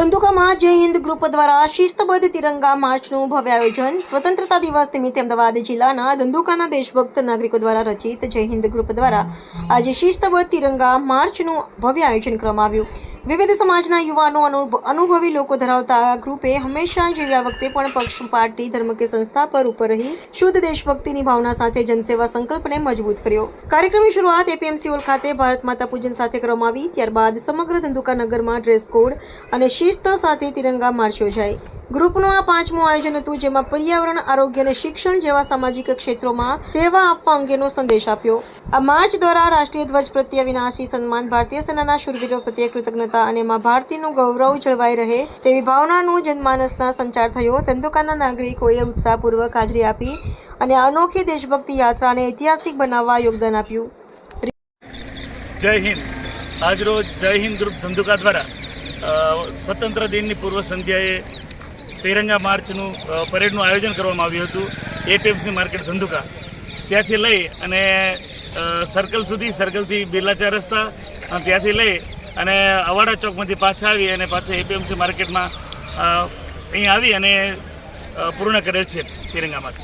ધંધુકામાં જય હિન્દ ગ્રુપ દ્વારા શિસ્તબદ્ધ તિરંગા માર્ચનું ભવ્ય આયોજન. સ્વતંત્રતા દિવસ નિમિત્તે અમદાવાદ જિલ્લાના ધંધુકાના દેશભક્ત નાગરિકો દ્વારા રચિત જય હિન્દ ગ્રુપ દ્વારા આજે શિસ્તબદ્ધ તિરંગા માર્ચનું ભવ્ય આયોજન કરવામાં આવ્યું. વિવિધ સમાજના યુવાનો અનુભ- અનુભવી લોકો ધરાવતા ગ્રુપે હંમેશા જેવી વખતે પણ પક્ષ, પાર્ટી, ધર્મ કે સંસ્થા પર ઉપર રહી શુદ્ધ દેશભક્તિની ભાવના સાથે જનસેવા સંકલ્પને મજબૂત કર્યો. કાર્યક્રમની શરૂઆત એપીએમસી હોલ ખાતે ભારત માતા પૂજન સાથે કરવામાં આવી. ત્યારબાદ સમગ્ર ધંધુકા નગરમાં ડ્રેસ કોડ અને શિસ્ત સાથે તિરંગા માર્ચ યોજાઈ ગ્રુપનું આ પાંચમું આયોજન હતું, જેમાં પર્યાવરણ, આરોગ્ય અને શિક્ષણ જેવા સામાજિક ક્ષેત્રોમાં સેવા આપવા અંગેનો સંદેશ આપ્યો. આ માર્ચ દ્વારા રાષ્ટ્રીય ધ્વજ પ્રત્યે વિનાશી સન્માન ભારતીય સેનાના શૂરવીરો પ્રત્યે કૃતજ્ઞતા અને માં ભારતીનું ગૌરવ જળવાઈ રહે તેવી ભાવનાનું જનમાનસના સંચાર થયો. ધંધુકાના નાગરિકોએ ઉત્સાહપૂર્વક હાજરી આપી અને અનોખી દેશભક્તિ યાત્રાને ઐતિહાસિક બનાવવા યોગદાન આપ્યું. જય હિન્દ. આજરોજ જય હિન્દ ગ્રુપ ધંધુકા દ્વારા સ્વતંત્ર દિનની પૂર્વ સંધ્યાએ તિરંગા માર્ચનું પરેડનું આયોજન કરવામાં આવ્યું હતું એપીએમસી માર્કેટ ધંધુકા. ત્યાંથી લઈ અને સર્કલ સુધી, સર્કલથી બિરલાચા રસ્તા ત્યાંથી લઈ અને અવાડા ચોકમાંથી પાછા આવી અને પાછા એપીએમસી માર્કેટમાં અહીં આવી અને પૂર્ણ કરેલ છે તિરંગા માર્ચ.